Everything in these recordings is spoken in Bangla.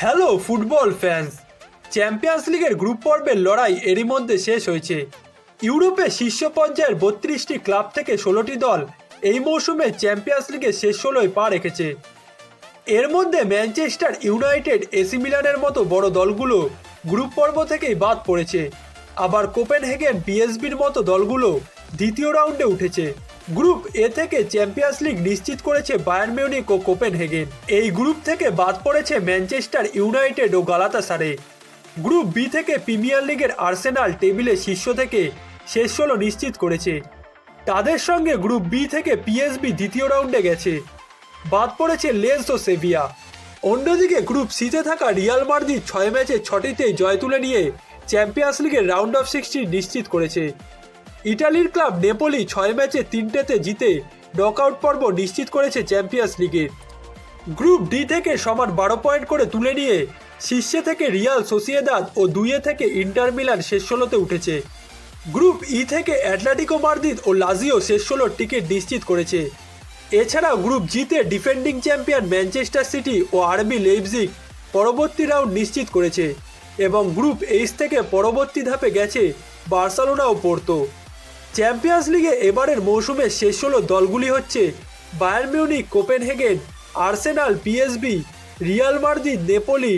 হ্যালো ফুটবল ফ্যান্স চ্যাম্পিয়ন্স লিগের গ্রুপ পর্বের লড়াই এরই মধ্যে শেষ হয়েছে। ইউরোপে শীর্ষ পর্যায়ের বত্রিশটি ক্লাব থেকে ষোলোটি দল এই মৌসুমে চ্যাম্পিয়ন্স লিগের শেষ ষোলোয় পা রেখেছে। এর মধ্যে ম্যানচেস্টার ইউনাইটেড এসি মিলানের মতো বড় দলগুলো গ্রুপ পর্ব থেকেই বাদ পড়েছে। আবার কোপেনহেগেন পিএসবির মতো দলগুলো দ্বিতীয় রাউন্ডে উঠেছে। গ্রুপ এ থেকে চ্যাম্পিয়ন্স লিগ নিশ্চিত করেছে বায়ার্ন মিউনিক ও কোপেনহেগেন। এই গ্রুপ থেকে বাদ পড়েছে ম্যানচেস্টার ইউনাইটেড ও গালাতাসারে। গ্রুপ বি থেকে প্রিমিয়ার লিগের আর্সেনাল টেবিলে শীর্ষ থেকে শেষ ষোলো নিশ্চিত করেছে। তাদের সঙ্গে গ্রুপ বি থেকে পিএসবি দ্বিতীয় রাউন্ডে গেছে। বাদ পড়েছে লেন্স ও সেভিয়া। অন্যদিকে গ্রুপ সিতে থাকা রিয়াল মার্দি ছয় ম্যাচে ছটিতে জয় তুলে নিয়ে চ্যাম্পিয়ন্স লিগের রাউন্ড অফ সিক্সটি নিশ্চিত করেছে। ইটালির ক্লাব নেপোলি ছয় ম্যাচে তিনটেতে জিতে নকআউট পর্ব নিশ্চিত করেছে চ্যাম্পিয়ন্স লিগের গ্রুপ ডি থেকে সমান বারো পয়েন্ট করে তুলে নিয়ে শীর্ষে থেকে রিয়াল সোসিয়েদাদ ও দুইয়ে থেকে ইন্টার মিলান শেষ ষোলোতে উঠেছে। গ্রুপ ই থেকে অ্যাটলেটিকো মার্দিদ ও লাজিও শেষ ষোলোর টিকিট নিশ্চিত করেছে। এছাড়া গ্রুপ জিতে ডিফেন্ডিং চ্যাম্পিয়ন ম্যানচেস্টার সিটি ও আরবি লেইপজিগ পরবর্তী রাউন্ড নিশ্চিত করেছে এবং গ্রুপ এইচ থেকে পরবর্তী ধাপে গেছে বার্সেলোনা ও চ্যাম্পিয়ন্স লিগে এবারের মৌসুমে শেষ ষোলো দলগুলি হচ্ছে Bayern Munich, Copenhagen, Arsenal, PSV, Real Madrid Napoli,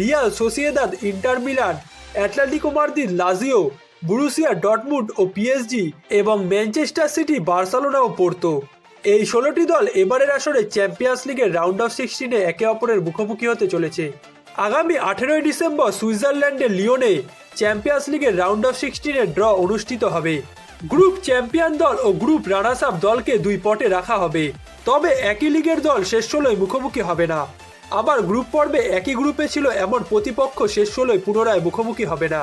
Real Sociedad, Inter Milan, Atletico Madrid Lazio, Borussia Dortmund ও পিএসজি এবং ম্যানচেস্টার সিটি, বার্সেলোনা ও পোর্তো। এই ষোলোটি দল এবারের আসরে চ্যাম্পিয়ন্স লিগের রাউন্ড অফ সিক্সটিনে একে অপরের মুখোমুখি হতে চলেছে। আগামী আঠেরোই ডিসেম্বর সুইজারল্যান্ডের লিওনে চ্যাম্পিয়ন্স লিগের রাউন্ড অফ সিক্সটিনের ড্র অনুষ্ঠিত হবে। গ্রুপ চ্যাম্পিয়ন দল ও গ্রুপ রানার্স আপ দলকে দুই পটে রাখা হবে। তবে একই লিগের দল শেষ ষোলোয় মুখোমুখি হবে না। আবার গ্রুপ পর্বে একই গ্রুপে ছিল এমন প্রতিপক্ষ শেষ ষোলোয় পুনরায় মুখোমুখি হবে না।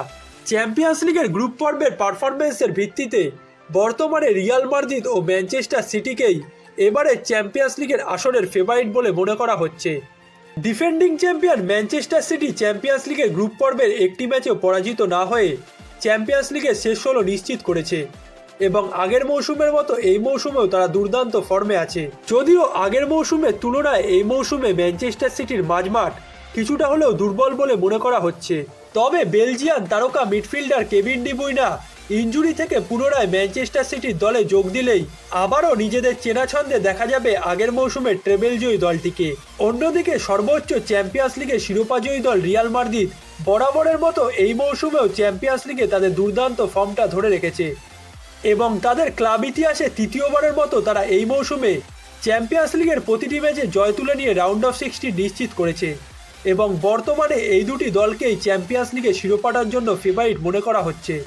চ্যাম্পিয়ন্স লিগের গ্রুপ পর্বের পারফরমেন্সের ভিত্তিতে বর্তমানে রিয়াল মার্দিদ ও ম্যানচেস্টার সিটিকেই এবারে চ্যাম্পিয়ন্স লিগের আসরের ফেভারিট বলে মনে করা হচ্ছে। Defending champion Manchester City champions লিগের গ্রুপ পর্বের একটি ম্যাচেও পরাজিত না হয়ে চ্যাম্পিয়ন্স লিগের শেষ ষোলো নিশ্চিত করেছে। এবং আগের মৌসুমের মতো এই মৌসুমেও তারা দুর্দান্ত ফর্মে আছে। যদিও আগের মৌসুমের তুলনায় এই মৌসুমে ম্যানচেস্টার সিটির মাঝমাঠ কিছুটা হলেও দুর্বল বলে মনে করা হচ্ছে। তবে বেলজিয়ান তারকা মিডফিল্ডার কেভিন ডিবুইনা ইঞ্জুরি থেকে পুনরায় ম্যানচেস্টার সিটির দলে যোগ দিলেই আবারও নিজেদের চেনা ছন্দে দেখা যাবে আগের মৌসুমের ট্রেবেলজয়ী দলটিকে। অন্যদিকে সর্বোচ্চ চ্যাম্পিয়ন্স লিগের শিরোপাজয়ী দল রিয়াল মার্দিদ বরাবরের মতো এই মৌসুমেও চ্যাম্পিয়ন্স লিগে তাদের দুর্দান্ত ফর্মটা ধরে রেখেছে। এবং তাদের ক্লাব ইতিহাসে তৃতীয়বারের মতো তারা এই মৌসুমে চ্যাম্পিয়ন্স লিগের প্রতিটি ম্যাচে জয় তুলে নিয়ে রাউন্ড অফ সিক্সটি নিশ্চিত করেছে। এবং বর্তমানে এই দুটি দলকেই চ্যাম্পিয়ন্স লিগে শিরোপাটার জন্য ফেভারিট মনে করা হচ্ছে।